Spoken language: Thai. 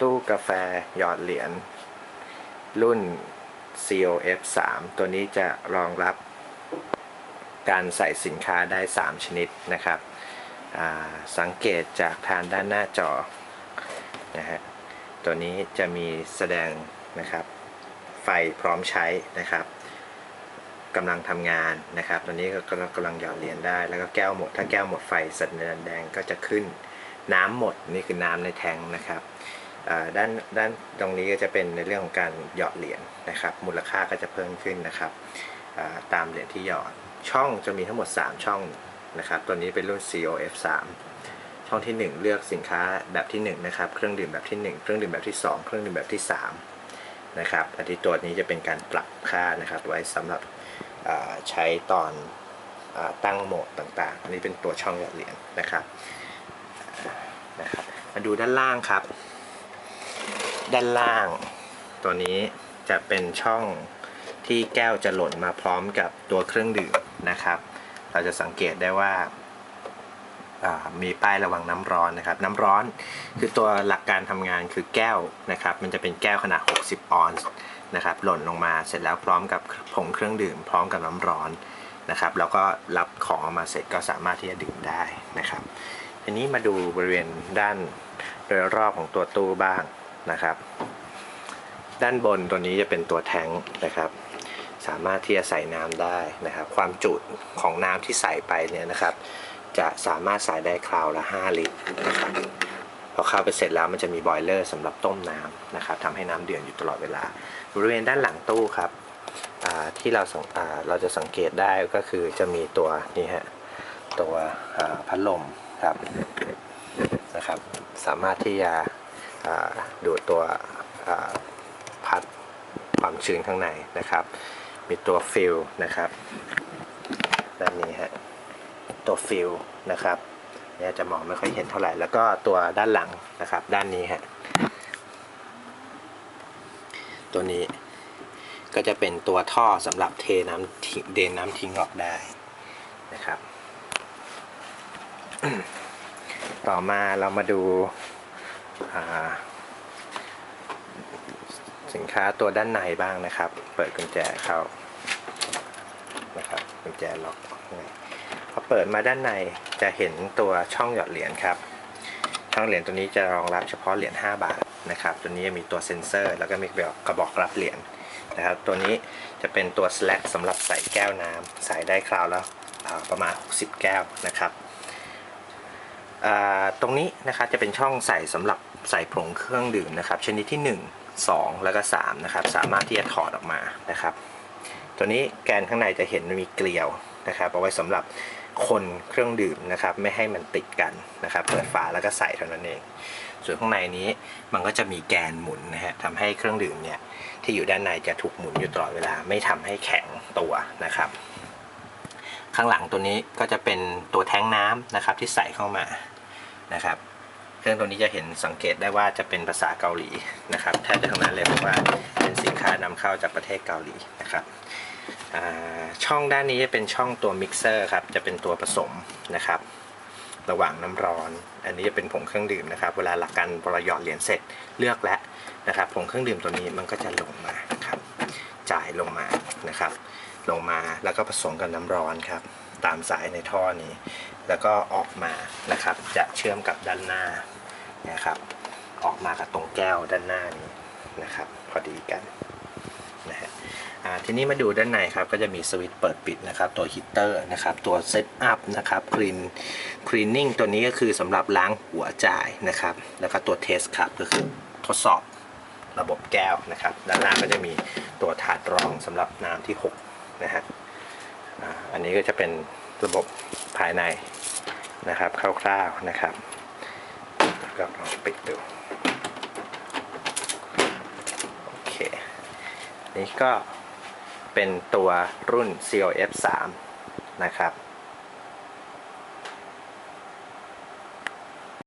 ตู้กาแฟหยอดเหรียญรุ่น COF 3 ตัวนี้จะรองรับการใส่สินค้าได้ 3 ชนิดนะครับ สังเกตจากทางด้านหน้าจอนะฮะตัวนี้จะมีแสดงนะครับ ไฟพร้อมใช้นะครับกำลังทำงานนะครับ ตัวนี้ก็กำลังหยอดเหรียญได้ แล้วก็แก้วหมด ถ้าแก้วหมดไฟสัญญาณแดงก็จะขึ้นน้ำหมด นี่คือน้ำในแทงนะครับ ด้านด้านตรงนี้ก็จะเป็นในเรื่องของการหยอดเหรียญนะครับ มูลค่าก็จะเพิ่มขึ้นนะครับตามเหรียญที่หยอดช่องจะมีทั้งหมด 3 ช่องนะครับ ตัวนี้เป็นรุ่น COF 3ช่องที่ 1 เลือกสินค้าแบบที่1นะครับเครื่องดื่มแบบที่ 1 เครื่องดื่มแบบที่ 2 เครื่องดื่มแบบที่3นะครับอันที่ตัวนี้จะเป็นการปรับค่านะครับ ไว้สำหรับใช้ตอนอตั้งโหมดต่างๆ อันนี้เป็นตัวช่องหยอดเหรียญนะครับนะครับ มาดูด้านล่างครับ ด้านล่าง ตัวนี้จะเป็นช่องที่แก้วจะหล่นมาพร้อมกับตัวเครื่องดื่มนะครับ เราจะสังเกตได้ว่ามีป้ายระวังน้ำร้อนนะครับ น้ำร้อนคือตัวหลักการทำงานคือแก้วนะครับ มันจะเป็นแก้วขนาด 60 ออนซ์นะครับ หล่นลงมาเสร็จแล้วพร้อมกับผงเครื่องดื่ม พร้อมกับน้ำร้อนนะครับ แล้วก็รับของออกมาเสร็จก็สามารถที่จะดื่มได้นะครับทีนี้มาดูบริเวณด้านโดยรอบของตัวตู้บ้าง นะครับ ด้านบนตัวนี้จะเป็นตัวแทงนะครับ สามารถที่จะใส่น้ำได้นะครับ ความจุของน้ำที่ใส่ไปเนี่ยนะครับ จะสามารถใส่ได้คราวละ 5 ลิตรนะครับพอเข้าไปเสร็จแล้วมันจะมีบอยเลอร์สำหรับต้มน้ำนะครับทำให้น้ำเดือดอยู่ตลอดเวลา บริเวณด้านหลังตู้ครับที่เราเราจะสังเกตได้ก็คือจะมีตัวนี่ฮะตัวพัดลมครับนะครับ สามารถที่จะ ดูดตัวพัดความชื้นข้างในนะครับ มีตัวฟิลนะครับด้านนี้ฮะตัวฟิลนะครับเนี่ยจะมองไม่ค่อยเห็นเท่าไหร่ แล้วก็ตัวด้านหลังนะครับ ด้านนี้ฮะตัวนี้ก็จะเป็นตัวท่อสำหรับเทน้ำทิ้งเดนน้ำทิ้งออกได้นะครับ ต่อมาเรามาดู สินค้าตัวด้านในบ้างนะครับ เปิดกุญแจเข้านะครับกุญแจล็อกพอเปิดมาด้านในจะเห็นตัวช่องหยอดเหรียญครับ ช่องเหรียญตัวนี้จะรองรับเฉพาะเหรียญ5บาทนะครับ ตัวนี้มีตัวเซ็นเซอร์ แล้วก็มีกระบอกรับเหรียญนะครับ ตัวนี้จะเป็นตัว slack สำหรับใส่แก้วน้ำใส่ได้คราวและอ่าประมาณ 60 แก้วนะครับ ตรงนี้นะครับจะเป็นช่องใส่สำหรับใส่ผงเครื่องดื่มนะครับ ชนิดที่ 1 2 แล้วก็3นะครับสามารถที่จะถอดออกมานะครับ ตัวนี้แกนข้างในจะเห็นมีเกลียวนะครับเอาไว้สำหรับคนเครื่องดื่มนะครับ ไม่ให้มันติดกันนะครับ เปิดฝาแล้วก็ใส่เท่านั้นเอง ส่วนข้างในนี้มันก็จะมีแกนหมุนนะฮะทำให้เครื่องดื่มเนี่ยที่อยู่ด้านในจะถูกหมุนอยู่ตลอดเวลา ไม่ทำให้แข็งตัวนะครับ ข้างหลังตัวนี้ก็จะเป็นตัวแท้งน้ำนะครับที่ใส่เข้ามา นะครับ เครื่องตัวนี้จะเห็นสังเกตได้ว่าจะเป็นภาษาเกาหลีนะครับแทบจะทั้งนั้นเลยเพราะว่าเป็นสินค้านำเข้าจากประเทศเกาหลีนะครับช่องด้านนี้จะเป็นช่องตัวมิกเซอร์ครับจะเป็นตัวผสมนะครับ ระหว่างน้ำร้อน อันนี้จะเป็นผงเครื่องดื่มนะครับ เวลาหลักการพอเรหยอดเหรียญเสร็จเลือกแล้วนะครับผงเครื่องดื่มตัวนี้มันก็จะลงมาครับจ่ายลงมานะครับ ลงมาแล้วก็ผสมกับน้ำร้อนครับ ตามสายในท่อนี้ แล้วก็ออกมานะครับ จะเชื่อมกับด้านหน้านะครับ ออกมากับตรงแก้วด้านหน้านี้นะครับ พอดีกันนะฮะทีนี้มาดูด้านในครับ ก็จะมีสวิตช์เปิดปิดนะครับ ตัวฮีตเตอร์นะครับ ตัวเซตอัพนะครับคลีนคลีนนิ่งตัวนี้ก็คือสำหรับล้างหัวจ่ายนะครับ แล้วก็ตัวเทสครับก็คือทดสอบระบบแก้วนะครับ ด้านล่างก็จะมีตัวถาดรองสำหรับน้ำที่ 6 นะฮะอันนี้ก็จะเป็นระบบภายใน นะครับคร่าวๆนะครับก็ลองปิดดูโอเคนี่ก็เป็นตัวรุ่น COF 3นะครับ